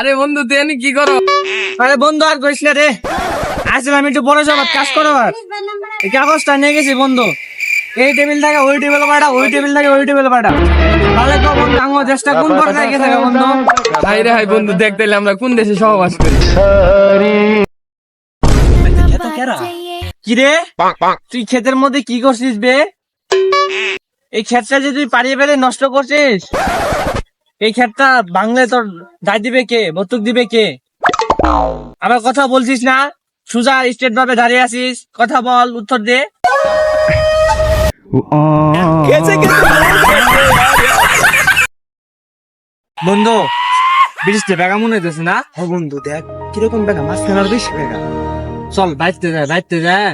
আরে বন্ধু তুই কি করো? আরে বন্ধু আর করিস না রে। আসলে আমি একটু বড় সবার কাজ করবার। এই কাগজটা নিয়ে গেছি বন্ধু? এই টেবিল থাকে ওই টেবিল পাঠা ওই টেবিল থাকে ওই টেবিল পাঠা তাহলে তো বন্ধু আমার দেশটা কোন পর্যায়ে গেছে রে বন্ধু। হাই রে হাই বন্ধু দেখতে এলে আমরা কোন দেশে সহবাস করি? কি রে? তুই ক্ষেতের মধ্যে কি করছিস বে? এই ক্ষেতটা যে তুই পাড়িয়ে ফেলে নষ্ট করছিস? এই ক্ষেতটা বাংলায় তোর দায় দিবে কে? বতুক দিবে কে? আবার কথা বলছিস না? সুজা স্টেট ভাবে দাঁড়িয়ে আছিস? কথা বল উত্তর দে। বন্ধু বৃষ্টি বেগা মনে হইতেছে না? হ বন্ধু দেখ কীরকম বেগা? মাছ ফেলার বেশি বেগা। চল বাইতে যায় বাইতে যায়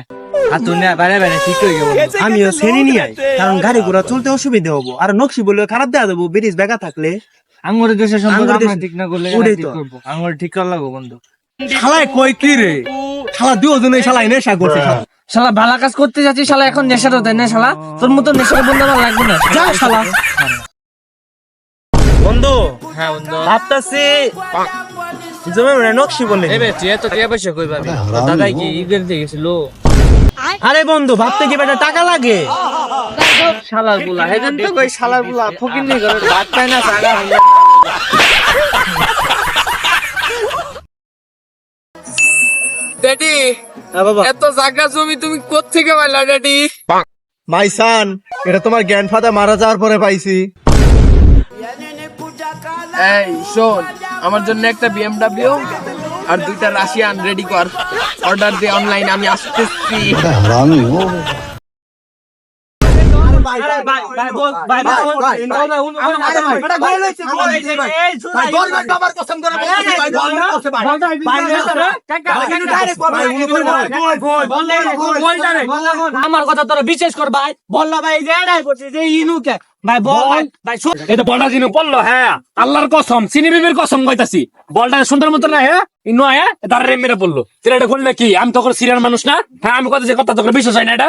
আর বাইরে বাইরে ঠিক হয়ে গেল আমিও শ্রেণি নিয়ে আই কারণ গাড়ি ঘোড়া চলতে অসুবিধা হব। আর নকশি বলে খারাপ দেওয়া দেবো ব্রিজ বেগা থাকলে। আঙ্গুরের দেশের সম্পর্ক আমরা ঠিক না করলে ঠিক করব? আঙ্গুর ঠিক করা লাগবো বন্ধু। শালায় কই কি রে? শালা দুজনে শালাই নেশা করছে শালা। শালা ভালো কাজ করতে যাচ্ছি শালা এখন নেশার হতে না শালা। তোর মতো নেশার বন্ধু আমার লাগবে না যা শালা। বন্ধু হ্যাঁ বন্ধু। ভাবতাছি জমে নকশি বলে এবে তুই এত টাকা পয়সা কই পাবি? দাদাই কি ইগের দিয়ে গেছিল? আরে বন্ধু ভাবতে কি বেটা টাকা লাগে? শালারগুলা হেদিন তো কই শালারগুলা ফকির নি করে ভাত পায় না সাগা হইয়া ড্যাডি হ্যাঁ বাবা। এত জায়গা জমি তুমি কোত্থেকে পাইলা ড্যাডি? মাই সান এটা তোমার গ্র্যান্ডফাদার মারা যাওয়ার পরে পাইছি। এই শোন আমার জন্য একটা বিএমডব্লিউ আর দুইটা রাশিয়ান রেডি কর। অর্ডার দে অনলাইন আমি আসতেছি। আমার কথা তোরা বিশেষ কর ভাই ভাই যে করছে যে ইনুকে ভাই বল ভাই ভাই বলটা জিনু পড়ল হ্যাঁ আল্লাহর কসম চিনি বিবির কসম কইতাছি বলটা সুন্দর মতো না হ্যাঁ ইনু হ্যাঁ তার রে মেরে পড়ল এটা করলে কি আমি তো সিরিয়ার মানুষ না হ্যাঁ আমি কথা যে কথা তোকে বিশ্বাস হয় না এটা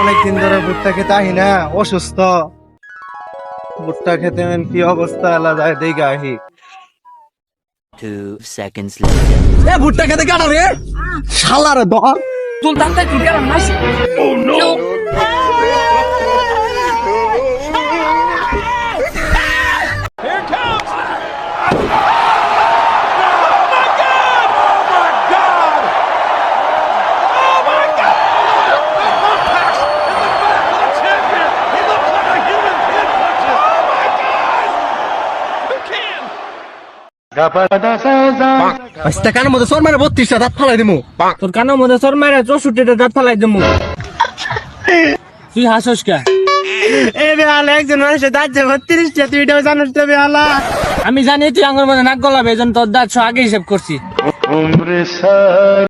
অনেকদিন ধরে ভুট্টা খেতে আহি না অসুস্থ। ভুট্টা খেতে কি অবস্থা আলাদা দেখে আহি। Two seconds এ ভুট্টা খেতে কেন রে? শালার দর সুলতান তাই তুই গেলাম নাইস কেন মতো সর বত্রিশটা দাঁত ফালাই দিমু। তোর কানের মধ্যে সর মারে চৌষট্টিটা দাঁত ফেলাই দেবো তুই হাসস কে? এ বেহালা একজন মানুষের দাঁত যে বত্রিশটা তুই এটাও জানিস তো বেহালা। আমি জানি তুই আঙুর মধ্যে নাক গলাবে এজন তোর দাঁত আগে হিসেব করছি।